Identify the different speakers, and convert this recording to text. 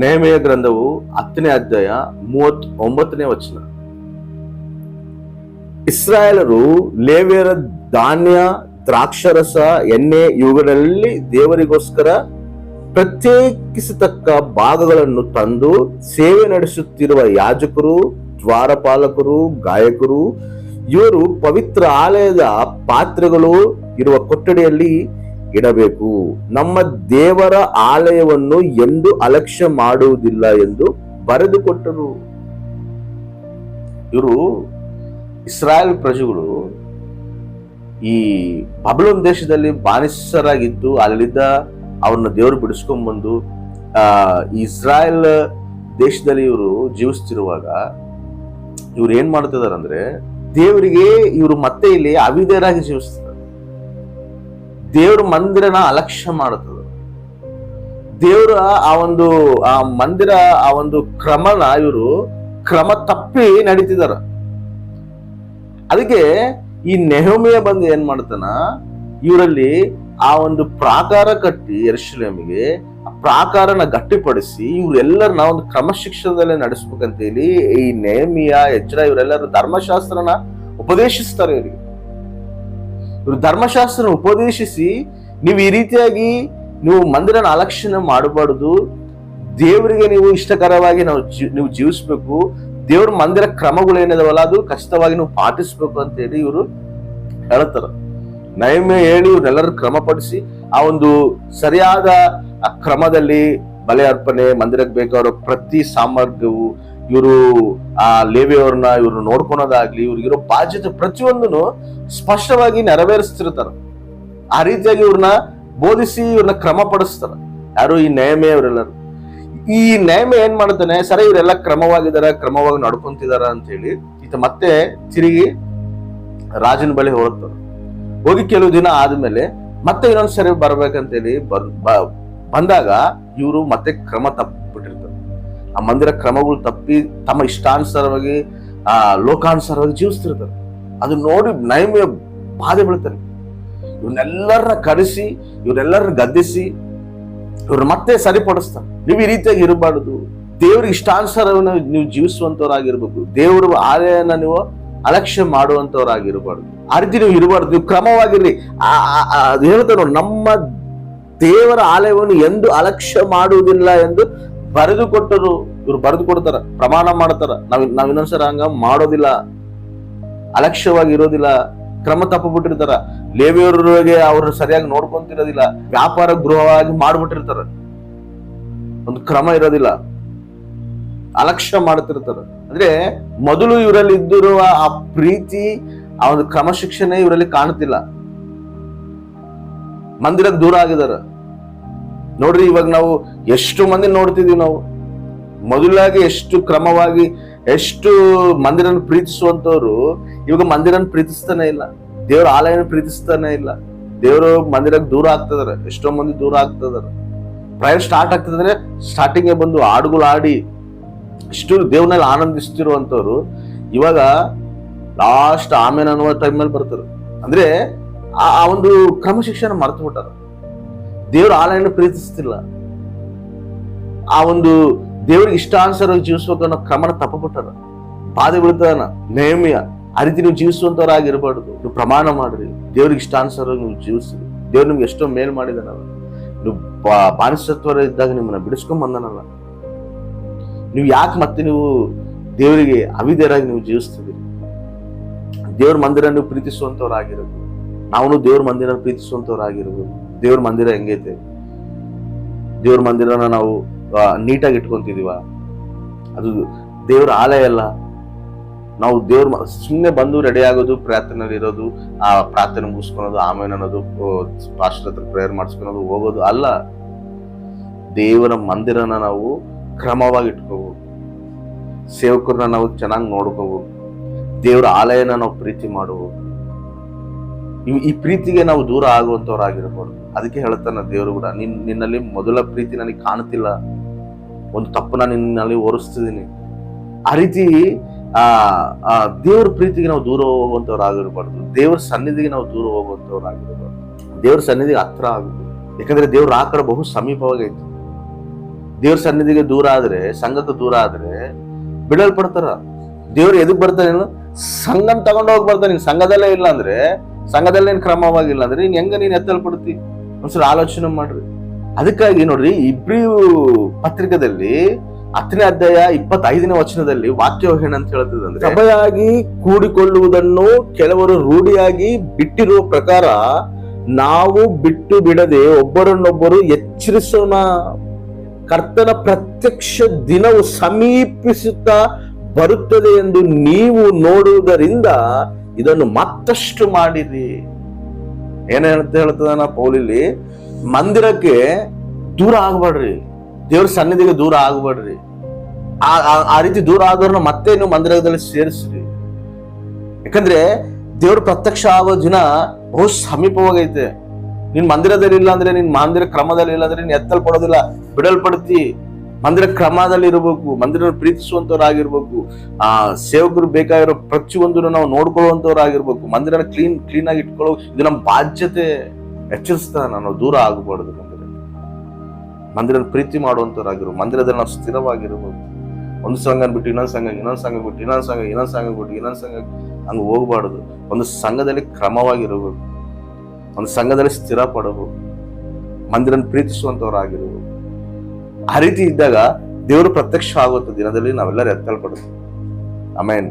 Speaker 1: ನೇಮೆಯ ಗ್ರಂಥವು ಹತ್ತನೇ ಅಧ್ಯಾಯ ಮೂವತ್ ಒಂಬತ್ತನೇ ವಚನ. ಇಸ್ರಾಯೇಲರು ಲೇವಿಯರ ಧಾನ್ಯ, ದ್ರಾಕ್ಷರಸ, ಎಣ್ಣೆ ಇವುಗಳಲ್ಲಿ ದೇವರಿಗೋಸ್ಕರ ಪ್ರತ್ಯೇಕಿಸತಕ್ಕ ಭಾಗಗಳನ್ನು ತಂದು ಸೇವೆ ನಡೆಸುತ್ತಿರುವ ಯಾಜಕರು, ದ್ವಾರಪಾಲಕರು, ಗಾಯಕರು, ಇವರು ಪವಿತ್ರ ಆಲಯದ ಪಾತ್ರೆಗಳು ಇರುವ ಕೊಠಡಿಯಲ್ಲಿ ಇಡಬೇಕು. ನಮ್ಮ ದೇವರ ಆಲಯವನ್ನು ಎಂದು ಅಲಕ್ಷ್ಯ ಮಾಡುವುದಿಲ್ಲ ಎಂದು ಬರೆದುಕೊಟ್ಟರು. ಇವರು ಇಸ್ರಾಯೇಲ್ ಪ್ರಜೆಗಳು ಈ ಬಬಲೋನ್ ದೇಶದಲ್ಲಿ ಬಾನಿಸರಾಗಿದ್ದು ಅಲ್ಲಿದ್ದ ಅವ್ರನ್ನ ದೇವರು ಬಿಡಿಸ್ಕೊಂಡ್ ಬಂದು ಆ, ಇಸ್ರಾಯೇಲ್ ದೇಶದಲ್ಲಿ ಇವರು ಜೀವಿಸ್ತಿರುವಾಗ ಇವ್ರು ಏನ್ ಮಾಡ್ತಿದಾರೆ ಅಂದ್ರೆ ದೇವರಿಗೆ ಇವರು ಮತ್ತೆ ಇಲ್ಲಿ ಅವಿಧೇಯರಾಗಿ ಜೀವಿಸ್ತಾರೆ ದೇವ್ರ ಮಂದಿರನ ಅಲಕ್ಷ್ಯ ಮಾಡುತ್ತದೆ. ದೇವರ ಆ ಒಂದು, ಆ ಮಂದಿರ, ಆ ಒಂದು ಕ್ರಮನ ಇವರು ಕ್ರಮ ತಪ್ಪಿ ನಡೀತಿದಾರ. ಅದಕ್ಕೆ ಈ ನೆಹಮಿಯ ಬಂದು ಏನ್ ಮಾಡ್ತಾನ, ಇವರಲ್ಲಿ ಆ ಒಂದು ಪ್ರಾಕಾರ ಕಟ್ಟಿ ಯರ್ಶಲೇಮಿಗೆ ಪ್ರಾಕಾರನ ಗಟ್ಟಿಪಡಿಸಿ ಇವರೆಲ್ಲರನ್ನ ಒಂದು ಕ್ರಮಶಿಕ್ಷಣದಲ್ಲೇ ನಡೆಸ್ಬೇಕಂತ ಹೇಳಿ ಈ ನೇಮಿಯ ಎಚ್ಚರ ಇವರೆಲ್ಲರೂ ಧರ್ಮಶಾಸ್ತ್ರನ ಉಪದೇಶಿಸ್ತಾರೆ ಇವರಿಗೆ. ಇವರು ಧರ್ಮಶಾಸ್ತ್ರ ಉಪದೇಶಿಸಿ ನೀವು ಈ ರೀತಿಯಾಗಿ ನೀವು ಮಂದಿರನ ಅಲಕ್ಷಣೆ ಮಾಡಬಾರ್ದು. ದೇವರಿಗೆ ನೀವು ಇಷ್ಟಕರವಾಗಿ ನಾವು ನೀವು ಜೀವಿಸ್ಬೇಕು. ದೇವ್ರ ಮಂದಿರ ಕ್ರಮಗಳು ಏನಿದಾವಲ್ಲ, ಅದು ಕಷ್ಟವಾಗಿ ನೀವು ಪಾಟಿಸ್ಬೇಕು ಅಂತ ಹೇಳಿ ಇವರು ಹೇಳ್ತಾರ. ನೈಮೆ ಹೇಳಿ ಇವ್ರನ್ನೆಲ್ಲರೂ ಕ್ರಮಪಡಿಸಿ ಆ ಒಂದು ಸರಿಯಾದ ಕ್ರಮದಲ್ಲಿ ಬಲೆ ಅರ್ಪಣೆ, ಮಂದಿರಕ್ಕೆ ಬೇಕಾದ ಪ್ರತಿ ಸಾಮರ್ಥ್ಯವು ಇವರು ಆ ಲೇವಿಯವ್ರನ್ನ ಇವ್ರು ನೋಡ್ಕೊಳೋದಾಗ್ಲಿ, ಇವ್ರಿಗಿರೋ ಬಾಧ್ಯತೆ ಪ್ರತಿಯೊಂದನ್ನು ಸ್ಪಷ್ಟವಾಗಿ ನೆರವೇರಿಸ್ತಿರ್ತಾರ. ಆ ರೀತಿಯಾಗಿ ಇವ್ರನ್ನ ಬೋಧಿಸಿ ಇವ್ರನ್ನ ಕ್ರಮ ಪಡಿಸ್ತಾರ ಯಾರು ಈ ನೇಮೆ ಅವರೆಲ್ಲರೂ. ಈ ನ್ಯಾಯಮೆ ಏನ್ ಮಾಡ್ತಾನೆ ಸರಿ, ಇವರೆಲ್ಲ ಕ್ರಮವಾಗಿದಾರ, ಕ್ರಮವಾಗಿ ನಡ್ಕೊಂತಿದಾರ ಅಂತ ಹೇಳಿ ಈತ ಮತ್ತೆ ತಿರುಗಿ ರಾಜನ ಬಳಿ ಹೊರಡ್ತಾರ ಹೋಗಿ ಕೆಲವು ದಿನ ಆದ್ಮೇಲೆ ಮತ್ತೆ ಇನ್ನೊಂದ್ಸರಿ ಬರ್ಬೇಕಂತೇಳಿ ಬಂದಾಗ ಇವರು ಮತ್ತೆ ಕ್ರಮ ತಪ್ಪಿಬಿಟ್ಟಿರ್ತಾರೆ ಆ ಮಂದಿರ ಕ್ರಮಗಳು ತಪ್ಪಿ ತಮ್ಮ ಇಷ್ಟಾನುಸಾರವಾಗಿ ಆ ಲೋಕಾನುಸಾರವಾಗಿ ಜೀವಿಸ್ತಿರ್ತಾರೆ. ಅದು ನೋಡಿ ನೈಮ್ಯ ಬಾಧೆ ಬೀಳ್ತಾರೆ ಇವನ್ನೆಲ್ಲರನ್ನ ಕರೆಸಿ ಇವರೆಲ್ಲರನ್ನ ಗದ್ದಿಸಿ ಇವ್ರನ್ನ ಮತ್ತೆ ಸರಿಪಡಿಸ್ತಾರೆ. ನೀವು ಈ ರೀತಿಯಾಗಿ ಇರಬಾರ್ದು. ದೇವ್ರಿಗೆ ಇಷ್ಟಾನುಸಾರವನ್ನು ನೀವು ಜೀವಿಸುವಂತವ್ರಾಗಿರ್ಬೇಕು ದೇವರ ಆಲಯನ ನೀವು ಅಲಕ್ಷ್ಯ ಮಾಡುವಂತವ್ರಾಗಿರ್ಬಾರ್ದು ಆ ರೀತಿ ನೀವು ಇರಬಾರ್ದು. ನೀವು ಕ್ರಮವಾಗಿರ್ರಿ. ಹೇಳ್ತಾರೆ ನೋಡಿ, ನಮ್ಮ ದೇವರ ಆಲಯವನ್ನು ಎಂದು ಅಲಕ್ಷ್ಯ ಮಾಡುವುದಿಲ್ಲ ಎಂದು ಬರೆದು ಕೊಟ್ಟರು, ಇವ್ರು ಬರೆದು ಕೊಡ್ತಾರ, ಪ್ರಮಾಣ ಮಾಡ್ತಾರ. ನಾವ್ ನಾವ್ ಇನ್ನೊಂದ್ಸಲ ಹಂಗ ಮಾಡೋದಿಲ್ಲ, ಅಲಕ್ಷ್ಯವಾಗಿ ಇರೋದಿಲ್ಲ, ಕ್ರಮ ತಪ್ಪಬಿಟ್ಟಿರ್ತಾರ. ಲೇವಿಯವರಿಗೆ ಅವ್ರು ಸರಿಯಾಗಿ ನೋಡ್ಕೊಂತಿರೋದಿಲ್ಲ, ವ್ಯಾಪಾರ ಗೃಹವಾಗಿ ಮಾಡ್ಬಿಟ್ಟಿರ್ತಾರ. ಒಂದು ಕ್ರಮ ಇರೋದಿಲ್ಲ. ಅಲಕ್ಷ್ಯ ಮಾಡ್ತಿರ್ತಾರ. ಅಂದ್ರೆ ಮೊದಲು ಇವರಲ್ಲಿ ಇದ್ದಿರುವ ಆ ಪ್ರೀತಿ, ಆ ಒಂದು ಕ್ರಮಶಿಕ್ಷಣ ಇವರಲ್ಲಿ ಕಾಣುತ್ತಿಲ್ಲ ಮಂದಿರಕ್ಕೆ ದೂರ ಆಗಿದಾರ. ನೋಡ್ರಿ, ಇವಾಗ ನಾವು ಎಷ್ಟು ಮಂದಿ ನೋಡ್ತಿದೀವಿ ನಾವು? ಮೊದಲಾಗಿ ಎಷ್ಟು ಕ್ರಮವಾಗಿ ಎಷ್ಟು ಮಂದಿರನ ಪ್ರೀತಿಸುವಂತವ್ರು ಇವಾಗ ಮಂದಿರನ ಪ್ರೀತಿಸ್ತಾನೆ ಇಲ್ಲ. ದೇವ್ರ ಆಲಯನ ಪ್ರೀತಿಸ್ತಾನೆ ಇಲ್ಲ. ದೇವರು ಮಂದಿರಕ್ಕೆ ದೂರ ಆಗ್ತದಾರೆ, ಎಷ್ಟೋ ಮಂದಿ ದೂರ ಆಗ್ತದಾರ. ಪ್ರಯರ್ ಸ್ಟಾರ್ಟ್ ಆಗ್ತದ್ರೆ ಸ್ಟಾರ್ಟಿಂಗ್ ಬಂದು ಹಾಡುಗಳು ಆಡಿ ಇಷ್ಟು ದೇವ್ರನಲ್ಲಿ ಆನಂದಿಸ್ತಿರುವಂತವ್ರು ಇವಾಗ ಲಾಸ್ಟ್ ಆಮೇಲೆ ಅನ್ನುವ ಟೈಮಲ್ಲಿ ಬರ್ತಾರೆ. ಅಂದ್ರೆ ಆ ಒಂದು ಕ್ರಮಶಿಕ್ಷಣ ಮರ್ತು ಬಿಟ್ಟಾರ. ದೇವ್ರ ಆಲಯನ ಪ್ರೀತಿಸ್ತಿಲ್ಲ. ಆ ಒಂದು ದೇವ್ರಿಗೆ ಇಷ್ಟಾನುಸಾರವಾಗಿ ಜೀವಿಸ್ಬೇಕು ಅನ್ನೋ ಕ್ರಮನ ತಪ್ಪಬಿಟ್ಟಾರ. ಬಾಧೆ ಬೀಳ್ತದನ? ನೇಮಿಯ ಆ ರೀತಿ ನೀವು ಜೀವಿಸುವಂತವರಾಗಿರ್ಬಾರ್ದು. ನೀವು ಪ್ರಮಾಣ ಮಾಡ್ರಿ. ದೇವ್ರಿಗೆ ಇಷ್ಟಾನುಸಾರವಾಗಿ ನೀವು ಜೀವಿಸ್ರಿ. ದೇವ್ರು ನಿಮ್ಗೆ ಎಷ್ಟೋ ಮೇಲ್ ಮಾಡಿದಾನಲ್ಲ ನೀವು ಬಾನಿಸತ್ವರ ಇದ್ದಾಗ ನಿಮ್ಮನ್ನ ಬಿಡಿಸ್ಕೊಂಡ್ ಬಂದನಲ್ಲ. ನೀವು ಯಾಕೆ ಮತ್ತೆ ನೀವು ದೇವರಿಗೆ ಅವಿಧೇಯರಾಗಿ ನೀವು ಜೀವಿಸ್ತಿದ್ದೀರಿ? ದೇವ್ರ ಮಂದಿರ ನೀವು ಪ್ರೀತಿಸುವಂತವ್ರಾಗಿರೋದು ನಾವು ದೇವ್ರ ಮಂದಿರ ಪ್ರೀತಿಸುವಂತವ್ರಾಗಿರ್ಬೋದು ದೇವ್ರ ಮಂದಿರ ಹೆಂಗೈತೆ? ದೇವ್ರ ಮಂದಿರನ ನಾವು ನೀಟಾಗಿ ಇಟ್ಕೊಂತಿದೀವ? ಅದು ದೇವ್ರ ಆಲಯ ಅಲ್ಲ. ನಾವು ದೇವ್ರ ಸುಮ್ಮನೆ ಬಂದು ರೆಡಿ ಆಗೋದು, ಪ್ರಾರ್ಥನೆಯಲ್ಲಿ ಇರೋದು, ಆ ಪ್ರಾರ್ಥನೆ ಮುಗಿಸ್ಕೊಳೋದು, ಆಮೇಲೆ ಅನ್ನೋದು ಪಾಸ್ಟರ್ ಹತ್ರ ಪ್ರೇಯರ್ ಮಾಡಿಸ್ಕೊಳೋದು, ಹೋಗೋದು ಅಲ್ಲ. ದೇವರ ಮಂದಿರನ ನಾವು ಕ್ರಮವಾಗಿ ಇಟ್ಕೋಬೋದು ಸೇವಕರನ್ನ ನಾವು ಚೆನ್ನಾಗಿ ನೋಡ್ಕೋಬೇಕು. ದೇವರ ಆಲಯನ ನಾವು ಪ್ರೀತಿ ಮಾಡಬೇಕು. ಈ- ಪ್ರೀತಿಗೆ ನಾವು ದೂರ ಆಗುವಂತವ್ರಾಗಿರ್ಬಾರ್ದು ಅದಕ್ಕೆ ಹೇಳ್ತಾನೆ ದೇವರು ಕೂಡ, ನಿನ್, ನಿನ್ನಲ್ಲಿ ಮೊದಲ ಪ್ರೀತಿ ನನಗೆ ಕಾಣುತ್ತಿಲ್ಲ. ಒಂದು ತಪ್ಪನ್ನ ನಿನ್ನಲ್ಲಿ ಓರಿಸ್ತಿದ್ದೀನಿ ಆ ರೀತಿ, ಆ ದೇವ್ರ ಪ್ರೀತಿಗೆ ನಾವು ದೂರ ಹೋಗುವಂತವ್ರಾಗಿರ್ಬಾರ್ದು. ದೇವ್ರ ಸನ್ನಿಧಿಗೆ ನಾವು ದೂರ ಹೋಗುವಂತವ್ರಾಗಿರ್ಬಾರ್ದು. ದೇವ್ರ ಸನ್ನಿಧಿಗೆ ಹತ್ರ ಆಗಬೇಕು. ಯಾಕಂದ್ರೆ ದೇವ್ರ ಆ ಬಹು ಸಮೀಪವಾಗೈತಿ ದೇವ್ರ ಸನ್ನಿಧಿಗೆ ದೂರ ಆದ್ರೆ ಸಂಘಕ್ಕೆ ದೂರ ಆದ್ರೆ ಬಿಡಲ್ಪಡ್ತಾರ. ದೇವ್ರು ಎದಕ್ ಬರ್ತಾನೆ? ಸಂಘನ್ ತಗೊಂಡು ಹೋಗಿ ಬರ್ತಾನೆ ಸಂಘದಲ್ಲೇ ಇಲ್ಲ ಅಂದ್ರೆ ಸಂಘದಲ್ಲೇ ನೀನ್ ಕ್ರಮವಾಗಿಲ್ಲ ಅಂದ್ರೆ ನೀನ್ ಹೆಂಗ ನೀನ್ ಎತ್ತಲ್ಪಡ್ತಿ? ಒಂದ್ಸಲ ಆಲೋಚನೆ ಮಾಡ್ರಿ. ಅದಕ್ಕಾಗಿ ನೋಡ್ರಿ, ಇಬ್ರಿ ಪತ್ರಿಕೆದಲ್ಲಿ ಹತ್ತನೇ ಅಧ್ಯಾಯ ಇಪ್ಪತ್ತೈದನೇ ವಚನದಲ್ಲಿ ವಾಕ್ಯ ಅಂತ ಹೇಳ್ತದೆ ಅಂದ್ರೆ ಸಭೆಯಾಗಿ ಕೂಡಿಕೊಳ್ಳುವುದನ್ನು ಕೆಲವರು ರೂಢಿಯಾಗಿ ಬಿಟ್ಟಿರುವ ಪ್ರಕಾರ ನಾವು ಬಿಟ್ಟು ಬಿಡದೆ ಒಬ್ಬರನ್ನೊಬ್ಬರು ಎಚ್ಚರಿಸೋಣ. ಕರ್ತನ ಪ್ರತ್ಯಕ್ಷ ದಿನವು ಸಮೀಪಿಸುತ್ತಾ ಬರುತ್ತದೆ ಎಂದು ನೀವು ನೋಡುವುದರಿಂದ ಇದನ್ನು ಮತ್ತಷ್ಟು ಮಾಡಿರಿ. ಏನಂತ ಹೇಳ್ತ ಹೇಳ್ತದನ ಪೌಲಿಲಿ? ಮಂದಿರಕ್ಕೆ ದೂರ ಆಗ್ಬೇಡ್ರಿ. ದೇವ್ರ ಸನ್ನಿಧಿಗೆ ದೂರ ಆಗ್ಬೇಡ್ರಿ. ಆ, ಆ- ಆ ರೀತಿ ದೂರ ಆದವ್ರನ್ನ ಮತ್ತೆ ನೀವು ಮಂದಿರದಲ್ಲಿ ಸೇರಿಸ್ರಿ. ಯಾಕಂದ್ರೆ ದೇವ್ರ ಪ್ರತ್ಯಕ್ಷ ಆಗೋ ದಿನ ಬಹು ಸಮೀಪವಾಗೈತೆ. ನಿನ್ ಮಂದಿರದಲ್ಲಿ ಇಲ್ಲ ಅಂದ್ರೆ ನಿನ್ ಮಂದಿರ ಕ್ರಮದಲ್ಲಿ ಇಲ್ಲ ಅಂದ್ರೆ ನೀನ್ ಎತ್ತಲ್ಪಡೋದಿಲ್ಲ, ಬಿಡಲ್ಪಡ್ತಿ. ಮಂದಿರ ಕ್ರಮದಲ್ಲಿ ಇರಬೇಕು ಮಂದಿರ ಪ್ರೀತಿಸುವಂತವರಾಗಿರ್ಬೇಕು, ಆ ಸೇವಕರು ಬೇಕಾಗಿರೋ ಪ್ರತಿಯೊಂದನ್ನು ನಾವು ನೋಡ್ಕೊಳ್ಳುವಂತವ್ರಾಗಿರ್ಬೇಕು, ಮಂದಿರನ ಕ್ಲೀನ್ ಕ್ಲೀನ್ ಆಗಿ ಇಟ್ಕೊಳ್ಳೋ ಇದು ನಮ್ಮ ಬಾಧ್ಯತೆ ಎಚ್ಚರಿಸ್ತಾ ನಾವು ದೂರ ಆಗಬಾರ್ದು ಮಂದಿರ ಮಂದಿರನ ಪ್ರೀತಿ ಮಾಡುವಂತವರಾಗಿರ್ಬೋದು ಮಂದಿರದಲ್ಲಿ ನಾವು ಸ್ಥಿರವಾಗಿರ್ಬೋದು ಒಂದು ಸಂಘ ಬಿಟ್ಟು ಇನ್ನೊಂದು ಸಂಘ ಇನ್ನೊಂದು ಸಂಘ ಬಿಟ್ಟು ಇನ್ನೊಂದು ಸಂಘ ಇನ್ನೊಂದು ಸಂಘ ಬಿಟ್ಟು ಇನ್ನೊಂದು ಸಂಘ, ಹಂಗೆ ಹೋಗ್ಬಾರ್ದು. ಒಂದು ಸಂಘದಲ್ಲಿ ಕ್ರಮವಾಗಿರಬೇಕು. ಒಂದು ಸಂಘದಲ್ಲಿ ಸ್ಥಿರ ಪಡಬೇಕು ಮಂದಿರನ ಪ್ರೀತಿಸುವಂತವ್ರಾಗಿರ್ಬೇಕು. ಆ ರೀತಿ ಇದ್ದಾಗ ದೇವರು ಪ್ರತ್ಯಕ್ಷ ದಿನದಲ್ಲಿ ನಾವೆಲ್ಲರೂ ಎತ್ತಲ್ಪಡ್ತೀವಿ ಆಮೇನ್